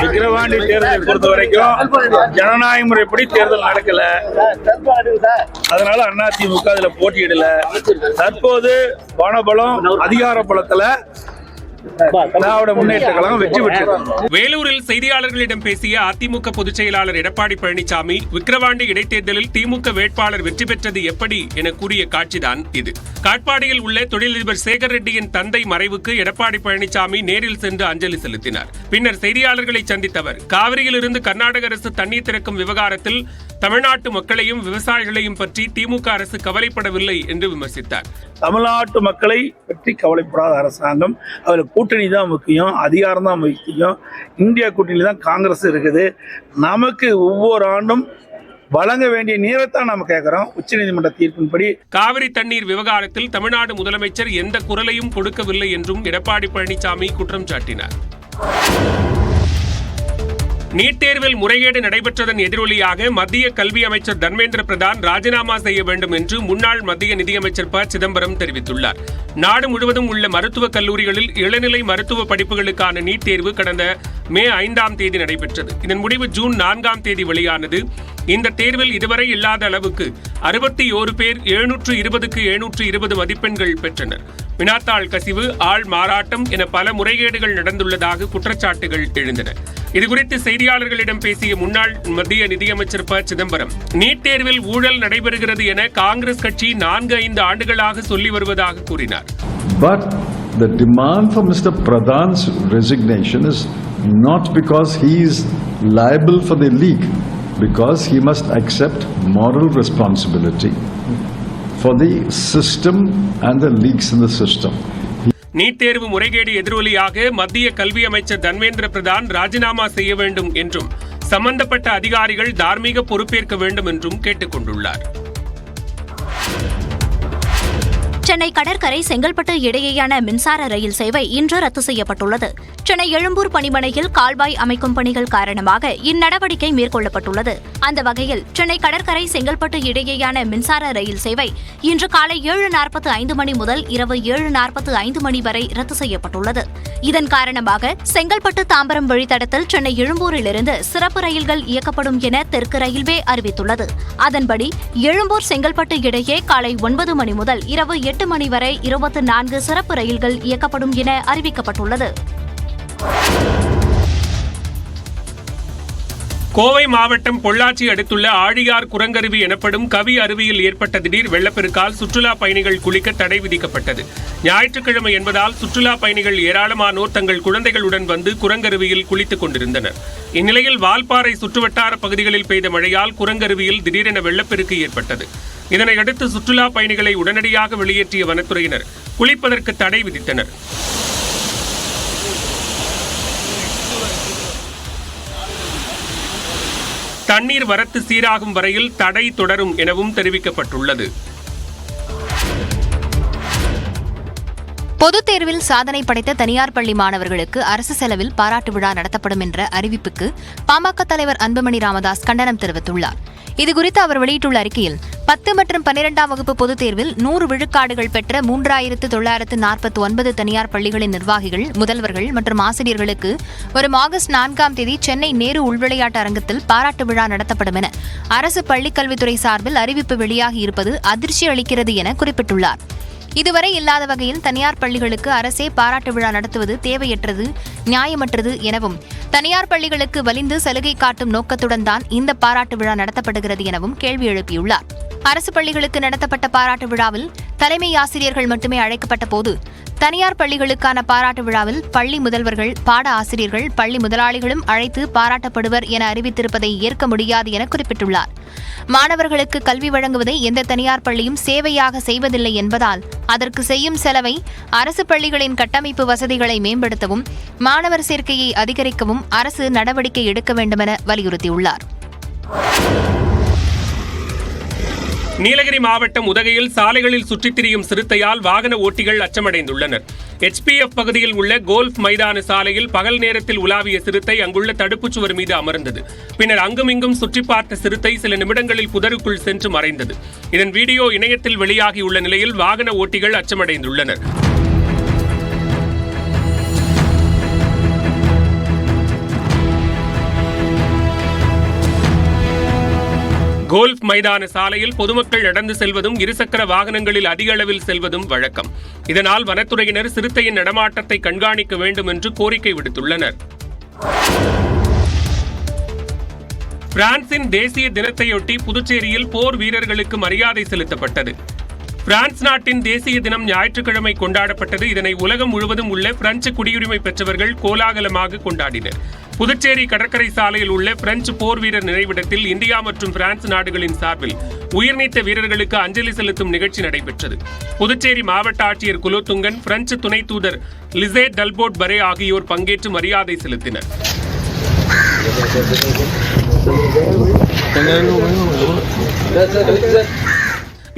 விக்கிரவாண்டி தேர்தலை பொறுத்த வரைக்கும் ஜனநாயக முறைப்படி தேர்தல் நடக்கல. அதனால அதிமுக அதுல போட்டியிடல. தற்போது பணபலம் அதிகார பலத்துல திராவிட முன்னேற்ற கழகம் வெற்றி பெற்றிருக்காங்க வேலூரில் செய்தியாளர்களிடம் பேசிய அதிமுக பொதுச் செயலாளர் எடப்பாடி பழனிசாமி விக்கிரவாண்டி இடைத்தேர்தலில் திமுக வேட்பாளர் வெற்றி பெற்றது எப்படி? என கூறிய காட்சிதான் இது. காட்பாடியில் உள்ள தொழிலதிபர் சேகர் ரெட்டியின் தந்தை மறைவுக்கு எடப்பாடி பழனிசாமி நேரில் சென்று அஞ்சலி செலுத்தினார். பின்னர் செய்தியாளர்களை சந்தித்தவர் காவிரியிலிருந்து கர்நாடக அரசு தண்ணீர் திறக்கும் விவகாரத்தில் தமிழ்நாட்டு மக்களையும் விவசாயிகளையும் பற்றி திமுக அரசு கவலைப்படவில்லை என்று விமர்சித்தார். தமிழ்நாட்டு மக்களை பற்றி கவலைப்படாத அரசாங்கம் அதில் கூட்டணி தான் முக்கியம் அதிகாரம் தான் முக்கியம். இந்தியா கூட்டணி தான் காங்கிரஸ் இருக்குது. நமக்கு ஒவ்வொரு ஆண்டும் வழங்க வேண்டிய நேரத்தான் நம்ம கேட்குறோம் உச்சநீதிமன்ற தீர்ப்பின்படி காவிரி தண்ணீர் விவகாரத்தில் தமிழ்நாடு முதலமைச்சர் எந்த குரலையும் கொடுக்கவில்லை என்றும் எடப்பாடி பழனிசாமி குற்றம் சாட்டினார். நீட் தேர்வில் முறைகேடு நடைபெற்றதன் எதிரொலியாக மத்திய கல்வி அமைச்சர் தர்மேந்திர பிரதான் ராஜினாமா செய்ய வேண்டும் என்று முன்னாள் மத்திய நிதியமைச்சர் ப. சிதம்பரம் தெரிவித்துள்ளார். நாடு முழுவதும் உள்ள மருத்துவக் கல்லூரிகளில் இளநிலை மருத்துவ படிப்புகளுக்கான நீட் தேர்வு கடந்த மே ஐந்தாம் தேதி நடைபெற்றது. இதன் முடிவு ஜூன் நான்காம் தேதி வெளியானது. இந்த தேர்வில் இதுவரை இல்லாத அளவுக்கு அறுபத்தி ஓரு பேர் எழுநூற்று இருபதுக்கு எழுநூற்று இருபது மதிப்பெண்கள் பெற்றனர். வினாத்தாள் கசிவு ஆள் மாறாட்டம் என பல முறைகேடுகள் நடந்துள்ளதாக குற்றச்சாட்டுகள் எழுந்தன. இதுகுறித்து செய்தியாளர்களிடம் பேசிய முன்னாள் மத்திய நிதியமைச்சர் ப சிதம்பரம் நீட் தேர்வில் ஊழல் நடைபெறுகிறது என காங்கிரஸ் கட்சி நான்கு ஐந்து ஆண்டுகளாக சொல்லி வருவதாக கூறினார் But the demand for Mr. Pradhan's resignation is not because he is liable for the leak, because he must accept moral responsibility for the system and the leaks in the system. NEET தேர்வு முறைகேடு எதிரொலியாக மத்திய கல்வி அமைச்சர் தன்வேந்திர பிரதான் ராஜினாமா செய்ய வேண்டும் என்றும் சம்பந்தப்பட்ட அதிகாரிகள் தார்மீக பொறுப்பேற்க வேண்டும் என்றும் கேட்டுக் சென்னை கடற்கரை செங்கல்பட்டு இடையேயான மின்சார ரயில் சேவை இன்று ரத்து செய்யப்பட்டுள்ளது. சென்னை எழும்பூர் பணிமனையில் கால்வாய் அமைக்கும் பணிகள் காரணமாக இந்நடவடிக்கை மேற்கொள்ளப்பட்டுள்ளது. அந்த வகையில் சென்னை கடற்கரை செங்கல்பட்டு இடையேயான மின்சார ரயில் சேவை இன்று காலை ஏழு நாற்பத்து ஐந்து மணி முதல் இரவு ஏழு நாற்பத்து ஐந்து மணி வரை ரத்து செய்யப்பட்டுள்ளது. இதன் காரணமாக செங்கல்பட்டு தாம்பரம் வழித்தடத்தில் சென்னை எழும்பூரிலிருந்து சிறப்பு ரயில்கள் இயக்கப்படும் என தெற்கு ரயில்வே அறிவித்துள்ளது. அதன்படி எழும்பூர் செங்கல்பட்டு இடையே காலை ஒன்பது மணி முதல் இரவு எட்டு எட்டு மணி வரை இருபத்தி நான்கு சிறப்பு ரயில்கள் இயக்கப்படும் என அறிவிக்கப்பட்டுள்ளது. கோவை மாவட்டம் பொள்ளாச்சி அடுத்துள்ள ஆழியார் குரங்கருவி எனப்படும் கவி அருவியில் ஏற்பட்ட திடீர் வெள்ளப்பெருக்கால் சுற்றுலா பயணிகள் குளிக்க தடை விதிக்கப்பட்டது. ஞாயிற்றுக்கிழமை என்பதால் சுற்றுலா பயணிகள் ஏராளமானோர் தங்கள் குழந்தைகளுடன் வந்து குரங்கருவியில் குளித்துக் கொண்டிருந்தனர். இந்நிலையில் வால்பாறை சுற்றுவட்டார பகுதிகளில் பெய்த மழையால் குரங்கருவியில் திடீரென வெள்ளப்பெருக்கு ஏற்பட்டது. இதனையடுத்து சுற்றுலா பயணிகளை உடனடியாக வெளியேற்றிய வனத்துறையினர் குளிப்பதற்கு தடை விதித்தனர். தண்ணீர் வரத்து சீராகும் வரையில் தடை தொடரும் எனவும் தெரிவிக்கப்பட்டுள்ளது. பொதுத் தேர்வில் சாதனை படைத்த தனியார் பள்ளி மாணவர்களுக்கு அரசு செலவில் பாராட்டு விழா நடத்தப்படும் என்ற அறிவிப்புக்கு பாமக தலைவர் அன்புமணி ராமதாஸ் கண்டனம் தெரிவித்துள்ளார். இதுகுறித்து அவர் வெளியிட்டுள்ள அறிக்கையில் பத்து மற்றும் பன்னிரெண்டாம் வகுப்பு பொதுத் தேர்வில் நூறு விழுக்காடுகள் பெற்ற மூன்றாயிரத்து தொள்ளாயிரத்து நாற்பத்தி ஒன்பது தனியார் பள்ளிகளின் நிர்வாகிகள் முதல்வர்கள் மற்றும் ஆசிரியர்களுக்கு வரும் ஆகஸ்ட் நான்காம் தேதி சென்னை நேரு உள்விளையாட்டு அரங்கத்தில் பாராட்டு விழா நடத்தப்படும் என அரசு பள்ளிக்கல்வித்துறை சார்பில் அறிவிப்பு வெளியாகி இருப்பது அதிர்ச்சி அளிக்கிறது என குறிப்பிட்டுள்ளார். இதுவரை இல்லாத வகையில் தனியார் பள்ளிகளுக்கு அரசே பாராட்டு விழா நடத்துவது தேவையற்றது நியாயமற்றது எனவும் தனியார் பள்ளிகளுக்கு வலிந்து சலுகை காட்டும் நோக்கத்துடன் தான் இந்த பாராட்டு விழா நடத்தப்படுகிறது எனவும் கேள்வி எழுப்பியுள்ளார். அரசு பள்ளிகளுக்கு நடத்தப்பட்ட பாராட்டு விழாவில் தலைமை ஆசிரியர்கள் மட்டுமே அழைக்கப்பட்ட போது தனியார் பள்ளிகளுக்கான பாராட்டு விழாவில் பள்ளி முதல்வர்கள் பாட ஆசிரியர்கள் பள்ளி முதலாளிகளும் அழைத்து பாராட்டப்படுவர் என அறிவித்திருப்பதை ஏற்க முடியாது என குறிப்பிட்டுள்ளார். மாணவர்களுக்கு கல்வி வழங்குவதை எந்த தனியார் பள்ளியும் சேவையாக செய்வதில்லை என்பதால் அதற்கு செய்யும் செலவை அரசு பள்ளிகளின் கட்டமைப்பு வசதிகளை மேம்படுத்தவும் மாணவர் சேர்க்கையை அதிகரிக்கவும் அரசு நடவடிக்கை எடுக்க வேண்டுமென வலியுறுத்தியுள்ளார். நீலகிரி மாவட்டம் உதகையில் சாலைகளில் சுற்றித் திரியும் சிறுத்தையால் வாகன ஓட்டிகள் அச்சமடைந்துள்ளனர். எச்பிஎஃப் பகுதியில் உள்ள கோல்ஃப் மைதான சாலையில் பகல் நேரத்தில் உலாவிய சிறுத்தை அங்குள்ள தடுப்புச் சுவர் மீது அமர்ந்தது. பின்னர் அங்குமிங்கும் சுற்றி பார்த்த சிறுத்தை சில நிமிடங்களில் புதருக்குள் சென்று மறைந்தது. இதன் வீடியோ இணையத்தில் வெளியாகியுள்ள நிலையில் வாகன ஓட்டிகள் அச்சமடைந்துள்ளனர். கோல்ஃப் மைதான சாலையில் பொதுமக்கள் நடந்து செல்வதும் இருசக்கர வாகனங்களில் அதிக அளவில் செல்வதும் வழக்கம். இதனால் வனத்துறையினர் சிறுத்தையின் நடமாட்டத்தை கண்காணிக்க வேண்டும் என்று கோரிக்கை விடுத்துள்ளனர். பிரான்சின் தேசிய தினத்தையொட்டி புதுச்சேரியில் போர் வீரர்களுக்கு மரியாதை செலுத்தப்பட்டது. பிரான்ஸ் நாட்டின் தேசிய தினம் ஞாயிற்றுக்கிழமை கொண்டாடப்பட்டது. இதனை உலகம் முழுவதும் உள்ள பிரெஞ்சு குடியுரிமை பெற்றவர்கள் கோலாகலமாக கொண்டாடினர். புதுச்சேரி கடற்கரை சாலையில் உள்ள பிரெஞ்சு போர் வீரர் நினைவிடத்தில் இந்தியா மற்றும் பிரான்ஸ் நாடுகளின் சார்பில் உயிர்நீத்த வீரர்களுக்கு அஞ்சலி செலுத்தும் நிகழ்ச்சி நடைபெற்றது. புதுச்சேரி மாவட்ட ஆட்சியர் குலோத்துங்கன் பிரெஞ்சு துணை தூதர் லிசே டல்போட் பரே ஆகியோர் பங்கேற்று மரியாதை செலுத்தினர்.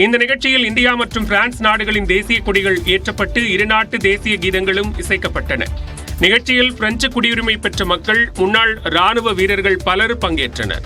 இந்த நிகழ்ச்சியில் இந்தியா மற்றும் பிரான்ஸ் நாடுகளின் தேசிய கொடிகள் ஏற்றப்பட்டு இருநாட்டு தேசிய கீதங்களும் இசைக்கப்பட்டன. நிகழ்ச்சியில் பிரெஞ்சு குடியுரிமை பெற்ற மக்கள் முன்னாள் ராணுவ வீரர்கள் பலர் பங்கேற்றனர்.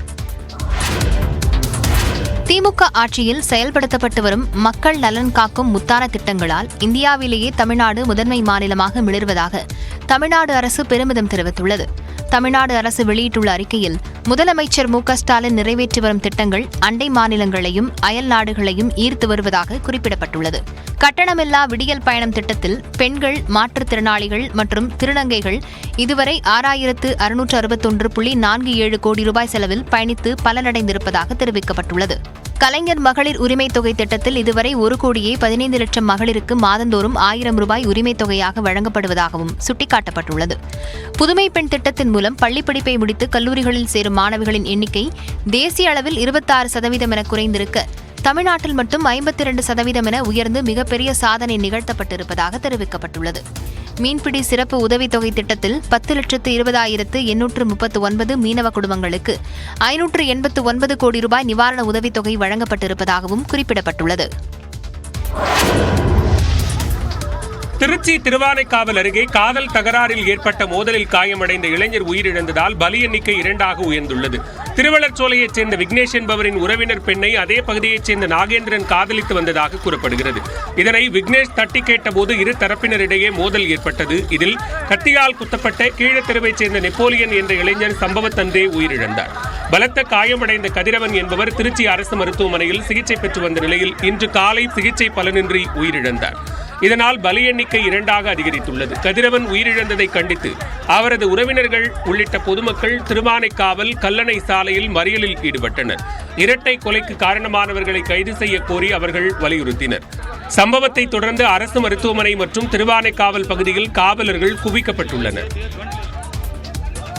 திமுக ஆட்சியில் செயல்படுத்தப்பட்டு வரும் மக்கள் நலன் காக்கும் முத்தான திட்டங்களால் இந்தியாவிலேயே தமிழ்நாடு முதன்மை மாநிலமாக மிளர்வதாக தமிழ்நாடு அரசு பெருமிதம் தெரிவித்துள்ளது. தமிழ்நாடு அரசு வெளியிட்டுள்ள அறிக்கையில் முதலமைச்சர் மு ஸ்டாலின் நிறைவேற்றி வரும் திட்டங்கள் அண்டை மாநிலங்களையும் அயல் நாடுகளையும் ஈர்த்து வருவதாக குறிப்பிடப்பட்டுள்ளது. கட்டணமில்லா விடியல் பயணம் திட்டத்தில் பெண்கள் மாற்றுத்திறனாளிகள் மற்றும் திருநங்கைகள் இதுவரை ஆறாயிரத்து அறுநூற்று அறுபத்தொன்று புள்ளி நான்கு ஏழு கோடி ரூபாய் செலவில் பயணித்து பலனடைந்திருப்பதாக தெரிவிக்கப்பட்டுள்ளது. கலைஞர் மகளிர் உரிமைத் தொகை திட்டத்தில் இதுவரை ஒரு கோடியே பதினைந்து லட்சம் மகளிருக்கு மாதந்தோறும் ஆயிரம் ரூபாய் உரிமைத் தொகையாக வழங்கப்படுவதாகவும் சுட்டிக்காட்டப்பட்டுள்ளது. புதுமை பெண் திட்டத்தின் மூலம் பள்ளிப்படிப்பை முடித்து கல்லூரிகளில் சேரும் மாணவிகளின் எண்ணிக்கை தேசிய அளவில் இருபத்தாறு சதவீதம் என குறைந்திருக்க. தமிழ்நாட்டில் மட்டும் ஐம்பத்தி இரண்டு சதவீதம் என உயர்ந்து மிகப்பெரிய சாதனை நிகழ்த்தப்பட்டிருப்பதாக தெரிவிக்கப்பட்டுள்ளது. மீன்பிடி சிறப்பு உதவித்தொகை திட்டத்தில் பத்து லட்சத்து இருபதாயிரத்து எண்ணூற்று முப்பத்து ஒன்பது மீனவ குடும்பங்களுக்கு ஐநூற்று எண்பத்து ஒன்பது கோடி ரூபாய் நிவாரண உதவித்தொகை வழங்கப்பட்டிருப்பதாகவும் குறிப்பிடப்பட்டுள்ளது. திருச்சி திருவானைக்காவல் அருகே காதல் தகராறில் ஏற்பட்ட மோதலில் காயமடைந்த இளைஞர் உயிரிழந்ததால் பலி எண்ணிக்கை இரண்டாக உயர்ந்துள்ளது. திருவள்ளச்சோலையைச் சேர்ந்த விக்னேஷ் என்பவரின் உறவினர் பெண்ணை அதே பகுதியைச் சேர்ந்த நாகேந்திரன் காதலித்து வந்ததாக கூறப்படுகிறது. இதனை விக்னேஷ் தட்டி கேட்டபோது இரு தரப்பினரிடையே மோதல் ஏற்பட்டது. இதில் கத்தியால் குத்தப்பட்ட கீழத்தெருவைச் சேர்ந்த நெப்போலியன் என்ற இளைஞர் சம்பவத்தன்றே உயிரிழந்தார். பலத்த காயமடைந்த கதிரவன் என்பவர் திருச்சி அரசு மருத்துவமனையில் சிகிச்சை பெற்று வந்த நிலையில் இன்று காலை சிகிச்சை பலனின்றி உயிரிழந்தார். இதனால் பலி எண்ணிக்கை இரண்டாக அதிகரித்துள்ளது. கதிரவன் உயிரிழந்ததை கண்டித்து அவரது உறவினர்கள் உள்ளிட்ட பொதுமக்கள் திருமானைக்காவல் கல்லணை சாலையில் மறியலில் ஈடுபட்டனர். இரட்டை கொலைக்கு காரணமானவர்களை கைது செய்ய கோரி அவர்கள் வலியுறுத்தினர். சம்பவத்தை தொடர்ந்து அரசு மருத்துவமனை மற்றும் திருவானைக்காவல் பகுதியில் காவலர்கள் குவிக்கப்பட்டுள்ளனர்.